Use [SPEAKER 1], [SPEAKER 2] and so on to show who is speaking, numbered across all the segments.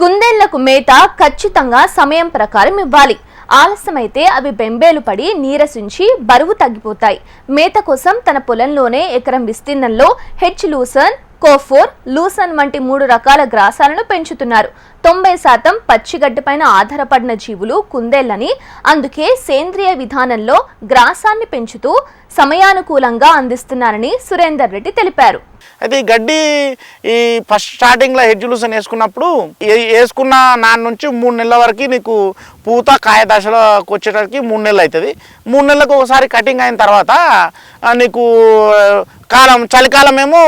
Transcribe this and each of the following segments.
[SPEAKER 1] కుందేళ్ళకు మేత ఖచ్చితంగా సమయం ప్రకారం ఇవ్వాలి. ఆలస్యమైతే అవి బెంబేలు పడి నీరసించి బరువు తగ్గిపోతాయి. మేత కోసం తన పొలంలోనే ఎకరం విస్తీర్ణంలో హెచ్ లూసన్ కోఫోర్ లూసన్ వంటి మూడు రకాల గ్రాసాలను పెంచుతున్నారు. తొంభై శాతం పచ్చిగడ్డపైన ఆధారపడిన జీవులు కుందేళ్ళని అందుకే సేంద్రియ విధానంలో గ్రాసాన్ని పెంచుతూ సమయానుకూలంగా అందిస్తున్నారని సురేందర్ రెడ్డి తెలిపారు.
[SPEAKER 2] అయితే ఈ గడ్డి ఈ ఫస్ట్ స్టార్టింగ్లో హెడ్జులూసన్ వేసుకున్నప్పుడు వేసుకున్న నాన్న నుంచి మూడు నెలల వరకు నీకు పూత కాయ దశలోకి వచ్చేటప్పటికి మూడు నెలలు అవుతుంది. మూడు నెలలకు ఒకసారి కటింగ్ అయిన తర్వాత నీకు కాలం చలికాలం ఏమో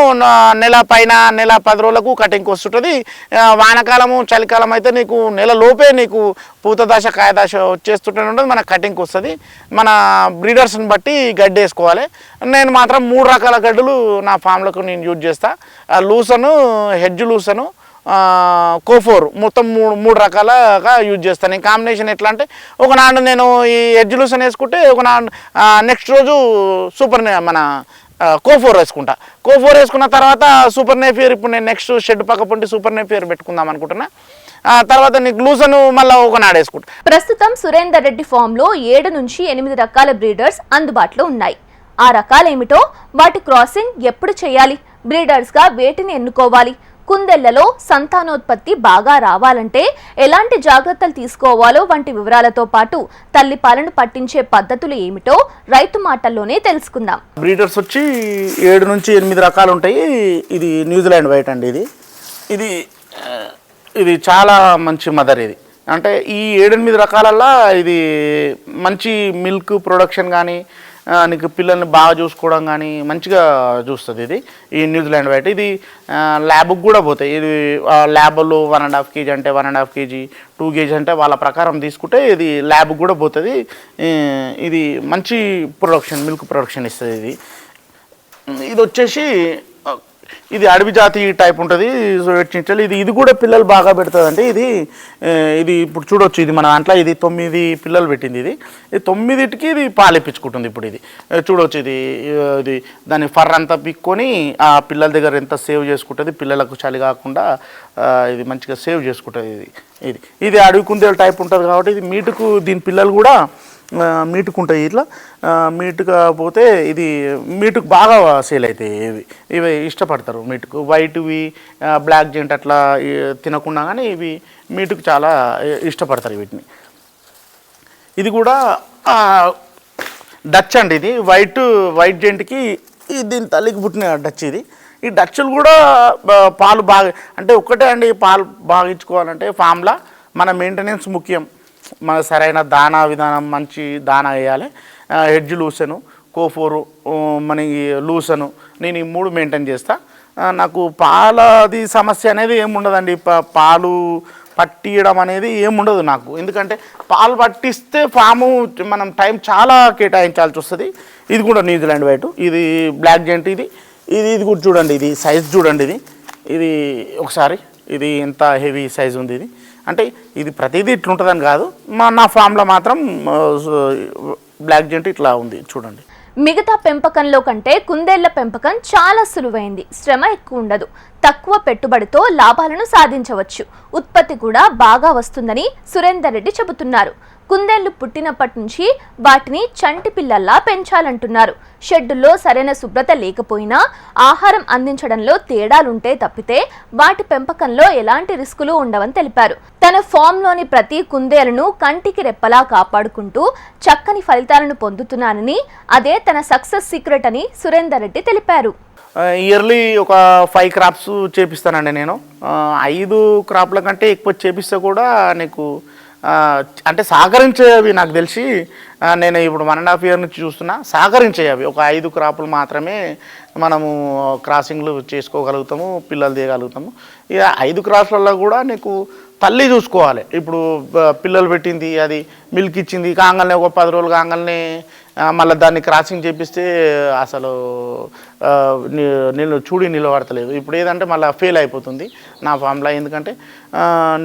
[SPEAKER 2] నెల పైన నెల పది రోజులకు కటింగ్కి వస్తుంటుంది. వానకాలము చలికాలం అయితే నీకు నెల లోపే నీకు పూత దశ కాయ దశ వచ్చేస్తుంటే ఉంటుంది మన కటింగ్కి వస్తుంది. మన బ్రీడర్స్ని బట్టి గడ్డి వేసుకోవాలి. నేను మాత్రం మూడు రకాల గడ్డులు నా ఫామ్లకు నేను యూజ్ చేస్తాను లూసను హెడ్జ్ లూసను కోఫోర్ మొత్తం మూడు మూడు రకాలుగా యూజ్ చేస్తాను ఈ కాంబినేషన్ ఎట్లా అంటే ఒక నాడు నేను ఈ హెడ్జ్ లూసన్ వేసుకుంటే ఒక నాడు నెక్స్ట్ రోజు సూపర్ మన కోఫోర్ వేసుకుంటా. కోఫోర్ వేసుకున్న తర్వాత సూపర్ నేఫియర్ ఇప్పుడు నేను నెక్స్ట్ షెడ్ పక్క పొంటి సూపర్ నేఫియర్ పెట్టుకుందాం అనుకుంటున్నా. ఆ, తర్వాత నీకు లూసను మళ్ళీ ఒక నాడేసుకుంటా
[SPEAKER 1] ప్రస్తుతం సురేందర్ రెడ్డి ఫామ్లో ఏడు నుంచి ఎనిమిది రకాల బ్రీడర్స్ అందుబాటులో ఉన్నాయి. ఆ రకాలేమిటో వాటి క్రాసింగ్ ఎప్పుడు చేయాలి? బ్రీడర్స్గా వేటిని ఎన్నుకోవాలి? కుందెళ్ళలో సంతానోత్పత్తి బాగా రావాలంటే ఎలాంటి జాగ్రత్తలు తీసుకోవాలో వంటి వివరాలతో పాటు తల్లిపాలను పట్టించే పద్ధతులు ఏమిటో రైతు మాటల్లోనే తెలుసుకుందాం.
[SPEAKER 2] బ్రీడర్స్ వచ్చి ఏడు నుంచి ఎనిమిది రకాలు ఉంటాయి. ఇది న్యూజిలాండ్ వైట్ అండి ఇది. ఇది ఇది చాలా మంచి మదర్ ఇది. అంటే ఈ ఏడెనిమిది రకాలల్లో ఇది మంచి మిల్క్ ప్రొడక్షన్ కానీ నీకు పిల్లల్ని బాగా చూసుకోవడం కానీ మంచిగా చూస్తుంది ఇది ఈ న్యూజిలాండ్ వైట్. ఇది ల్యాబ్కి కూడా పోతాయి. ఇది ల్యాబ్లో వన్ అండ్ హాఫ్ కేజీ అంటే one and half KG two KG అంటే వాళ్ళ ప్రకారం తీసుకుంటే ఇది ల్యాబ్కి కూడా పోతుంది. ఇది మంచి ప్రొడక్షన్ మిల్క్ ప్రొడక్షన్ ఇస్తుంది ఇది. ఇది వచ్చేసి ఇది అడవి జాతి టైప్ ఉంటుంది వెచ్చించాలి ఇది ఇది కూడా పిల్లలు బాగా పెడుతుందండి ఇది ఇది ఇప్పుడు చూడొచ్చు ఇది మన దాంట్లో ఇది తొమ్మిది పిల్లలు పెట్టింది ఇది. ఇది తొమ్మిదిటికి ఇది పాలిపించుకుంటుంది ఇప్పుడు ఇది. చూడొచ్చు ఇది ఇది దాని ఫర్ అంతా పిక్కొని ఆ పిల్లల దగ్గర ఎంత సేవ్ చేసుకుంటుంది పిల్లలకు చలి కాకుండా ఇది మంచిగా సేవ్ చేసుకుంటుంది ఇది. ఇది ఇది అడవి కుందేలు టైప్ ఉంటుంది కాబట్టి ఇది మీటుకు దీని పిల్లలు కూడా మీటుకు ఉంటాయి ఇట్లా మీటు కాకపోతే ఇది మీటుకు బాగా సేల్ అవుతాయి. ఇవి ఇవి ఇష్టపడతారు మీటుకు. వైట్వి బ్లాక్ జెంట్ అట్లా తినకుండా కానీ ఇవి మీటుకు చాలా ఇష్టపడతారు వీటిని. ఇది కూడా డచ్ అండి ఇది. వైట్ వైట్ జెంట్కి దీని తల్లికి పుట్టిన డచ్ ఇది. ఈ డచ్లు కూడా పాలు బాగా అంటే ఒక్కటే అండి పాలు బాగా ఇచ్చుకోవాలంటే ఫామ్లా. మన మెయింటెనెన్స్ ముఖ్యం. మన సరైన దానా విధానం మంచి దానా వేయాలి. హెడ్జ్ లూసను కోఫోరు మన ఈ లూసను నేను ఈ మూడు మెయింటైన్ చేస్తా. నాకు పాలది సమస్య అనేది ఏముండదండి ప- పాలు పట్టియడం అనేది ఏముండదు నాకు. ఎందుకంటే పాలు పట్టిస్తే ఫాము మనం టైం చాలా కేటాయించాల్సి వస్తుంది. ఇది కూడా న్యూజిలాండ్ వైట్. ఇది బ్లాక్ జెంట్ ఇది. ఇది ఇది కూడా చూడండి. ఇది సైజ్ చూడండి ఇది. ఇది ఒకసారి ఇది ఎంత హెవీ సైజ్ ఉంది ఇది? అంటే ఇది ప్రతిదీ ఇట్లుంటుందని కాదు మా నా ఫామ్లో మాత్రం బ్లాక్ జెంట్ ఇట్లా ఉంది చూడండి.
[SPEAKER 1] మిగతా పెంపకంలో కంటే కుందేళ్ళ పెంపకం చాలా సులువైంది. శ్రమ ఎక్కువ ఉండదు తక్కువ పెట్టుబడితో లాభాలను సాధించవచ్చు. ఉత్పత్తి కూడా బాగా వస్తుందని సురేందర్ రెడ్డి చెబుతున్నారు. కుందేళ్ళు పుట్టినప్పటి నుంచి వాటిని చంటి పిల్లల్లా పెంచాలంటున్నారు. షెడ్డుల్లో సరైన శుభ్రత లేకపోయినా ఆహారం అందించడంలో తేడాలుంటే తప్పితే వాటి పెంపకంలో ఎలాంటి రిస్కులు ఉండవని తెలిపారు. తన ఫామ్లోని ప్రతి కుందేలను కంటికి రెప్పలా కాపాడుకుంటూ చక్కని ఫలితాలను పొందుతున్నానని అదే తన సక్సెస్ సీక్రెట్ అని సురేందర్ రెడ్డి తెలిపారు.
[SPEAKER 2] ఇయర్లీ ఒక ఫైవ్ క్రాప్స్ చేపిస్తానండి నేను. ఐదు క్రాప్ల కంటే ఎక్కువ చేపిస్తే కూడా నీకు అంటే సహకరించేవి నాకు తెలిసి నేను ఇప్పుడు వన్ అండ్ హాఫ్ ఇయర్ నుంచి చూస్తున్నా సహకరించేవి ఒక ఐదు క్రాపులు మాత్రమే మనము క్రాసింగ్లు చేసుకోగలుగుతాము పిల్లలు తీయగలుగుతాము. ఇక ఐదు క్రాప్లలో కూడా నీకు తల్లి చూసుకోవాలి. ఇప్పుడు పిల్లలు పెట్టింది అది మిల్క్ ఇచ్చింది కాగానే ఒక పది రోజులు కాగానే మళ్ళీ దాన్ని క్రాసింగ్ చేపిస్తే అసలు నేను చూడి నిలబడతలేదు. ఇప్పుడు ఏదంటే మళ్ళీ ఫెయిల్ అయిపోతుంది నా ఫామ్లో ఎందుకంటే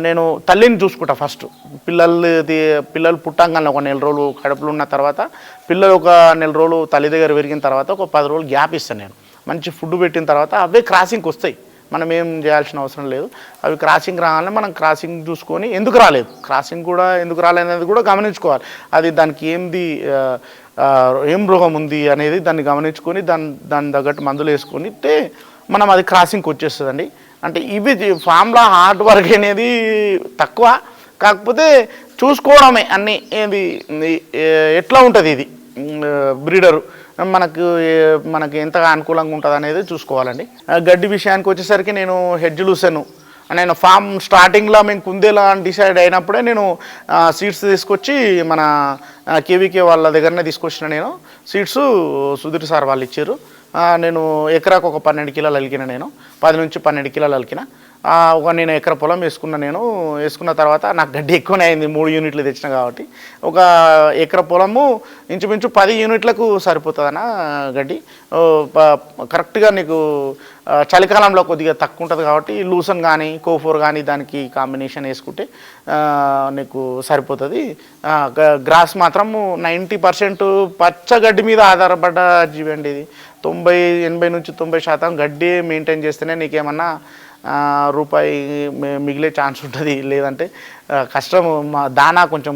[SPEAKER 2] నేను తల్లిని చూసుకుంటా ఫస్ట్ పిల్లలు పిల్లలు పుట్టంగానే ఒక నెల రోజులు కడుపులో ఉన్న తర్వాత పిల్లలు ఒక నెల రోజులు తల్లి దగ్గర పెరిగిన తర్వాత ఒక పది రోజులు గ్యాప్ ఇస్తాను నేను. మంచి ఫుడ్ పెట్టిన తర్వాత అవే క్రాసింగ్కి వస్తాయి మనం ఏం చేయాల్సిన అవసరం లేదు. అవి క్రాసింగ్ రావాలని మనం క్రాసింగ్ చూసుకొని ఎందుకు రాలేదు? క్రాసింగ్ కూడా ఎందుకు రాలేదనేది కూడా గమనించుకోవాలి. అది దానికి ఏంది ఏం రోగం ఉంది అనేది దాన్ని గమనించుకొని దాని దాని తగ్గట్టు మందులు వేసుకొని మనం అది క్రాసింగ్కి వచ్చేస్తుందండి. అంటే ఇవి ఫామ్లా హార్డ్ వర్క్ అనేది తక్కువ. కాకపోతే చూసుకోవడమే అన్నీ ఏది ఎట్లా ఉంటుంది ఇది? బ్రీడరు. మనకు మనకి ఎంతగా అనుకూలంగా ఉంటుంది అనేది చూసుకోవాలండి. గడ్డి విషయానికి వచ్చేసరికి నేను హెడ్జ్ లూసెను. నేను ఫామ్ స్టార్టింగ్లో మేము కుందేలా అని డిసైడ్ అయినప్పుడే నేను సీడ్స్ తీసుకొచ్చి మన కేవీకే వాళ్ళ దగ్గరనే తీసుకొచ్చిన నేను. సీడ్స్ సుధీర్ సార్ వాళ్ళు ఇచ్చారు. నేను ఎకరాకు ఒక పన్నెండు కిలోలు అలికిన నేను. పది నుంచి పన్నెండు కిలోలు అలికిన. ఒక నేను ఎకర పొలం వేసుకున్నా నేను వేసుకున్న తర్వాత నాకు గడ్డి ఎక్కువనే అయింది మూడు యూనిట్లు తెచ్చిన కాబట్టి. ఒక ఎకర పొలము ఇంచుమించు పది యూనిట్లకు సరిపోతుందన్న గడ్డి. కరెక్ట్గా నీకు చలికాలంలో కొద్దిగా తక్కువ ఉంటుంది కాబట్టి లూసన్ కానీ కోఫోర్ కానీ దానికి కాంబినేషన్ వేసుకుంటే నీకు సరిపోతుంది. గ- గ్రాస్ మాత్రం నైంటీ పర్సెంట్ పచ్చగడ్డి మీద ఆధారపడ్డ జీవి అండి ఇది. తొంభై ఎనభై నుంచి తొంభై శాతం గడ్డి మెయింటైన్ చేస్తేనే నీకేమన్నా రూపాయి మిగిలే ఛాన్స్ ఉంటుంది. లేదంటే కష్టం మా దానా కొంచెం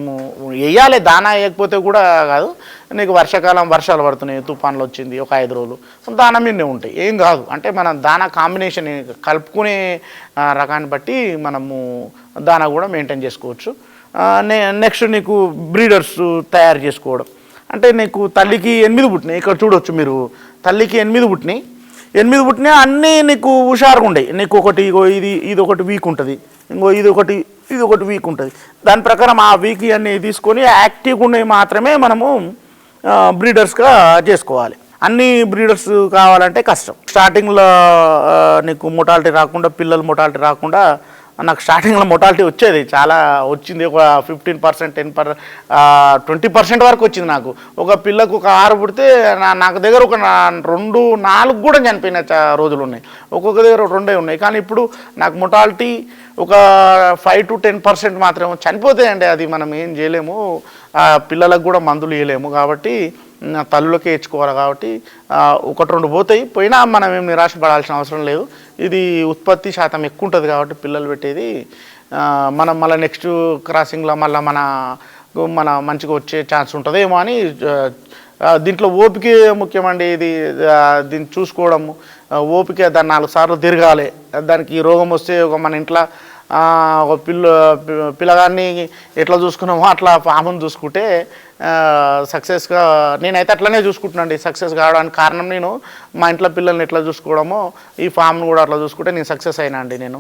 [SPEAKER 2] వేయాలి దానా వేయకపోతే కూడా కాదు. నీకు వర్షాకాలం వర్షాలు పడుతున్నాయి. తుఫాన్లు వచ్చింది. ఒక ఐదు రోజులు. దానా మీదనే ఉంటాయి. ఏం కాదు. అంటే మనం దానా కాంబినేషన్ కలుపుకునే రకాన్ని బట్టి మనము దానా కూడా మెయింటైన్ చేసుకోవచ్చు. నెక్స్ట్ నీకు బ్రీడర్స్ తయారు చేసుకోవడం. అంటే నీకు తల్లికి ఎనిమిది పుట్టినాయి. ఇక్కడ చూడొచ్చు మీరు. తల్లికి ఎనిమిది పుట్టినాయి. ఎనిమిది పుట్టినా అన్నీ నీకు హుషారుగా ఉండేవి నీకు ఒకటి ఇగో ఇది ఇది ఒకటి వీక్ ఉంటుంది. ఇంకో ఇది ఒకటి ఇది ఒకటి వీక్ ఉంటుంది. దాని ప్రకారం ఆ వీక్ అన్నీ తీసుకొని యాక్టివ్గా ఉన్నవి మాత్రమే మనము బ్రీడర్స్గా చేసుకోవాలి. అన్ని బ్రీడర్స్ కావాలంటే కష్టం. స్టార్టింగ్లో నీకు మొటాలిటీ రాకుండా పిల్లలు మొటాలిటీ రాకుండా నాకు స్టార్టింగ్లో మొటాలిటీ వచ్చేది. చాలా వచ్చింది. ఒక fifteen percent ten per twenty percent వరకు వచ్చింది నాకు. ఒక పిల్లకు ఒక ఆరు పుడితే నా నాకు దగ్గర ఒక నా- రెండు నాలుగు కూడా చనిపోయిన రోజులు ఉన్నాయి. ఒక్కొక్క దగ్గర రెండే ఉన్నాయి. కానీ ఇప్పుడు నాకు మొటాలిటీ ఒక ఫైవ్ టు టెన్ పర్సెంట్ మాత్రమే. చనిపోతాయండి అది మనం ఏం చేయలేము. పిల్లలకు కూడా మందులు ఇవ్వలేము కాబట్టి తల్లులకే ఇచ్చుకోవాలి కాబట్టి ఒకటి రెండు పోతాయి. పోయినా మనం ఏం నిరాశపడాల్సిన అవసరం లేదు. ఇది ఉత్పత్తి శాతం ఎక్కువ ఉంటుంది కాబట్టి పిల్లలు పెట్టేది మనం మళ్ళీ నెక్స్ట్ క్రాసింగ్లో మళ్ళీ మన మన మంచిగా వచ్చే ఛాన్స్ ఉంటుందేమో అని దీంట్లో ఓపిక ముఖ్యమండి ఇది దీన్ని చూసుకోవడము. ఓపిక దాన్ని నాలుగు సార్లు తిరగాలి. దానికి రోగం వస్తే ఒక మన ఇంట్లో ఒక పిల్ల పిల్లగాన్ని ఎట్లా చూసుకున్నామో అట్లా పామును చూసుకుంటే సక్సెస్గా నేనైతే అట్లనే చూసుకుంటున్నాండి. సక్సెస్ కావడానికి కారణం నేను మా ఇంట్లో పిల్లల్ని ఎట్లా చూసుకోవడమో ఈ ఫామ్ను కూడా అట్లా చూసుకుంటే నేను సక్సెస్ అయినా అండి నేను.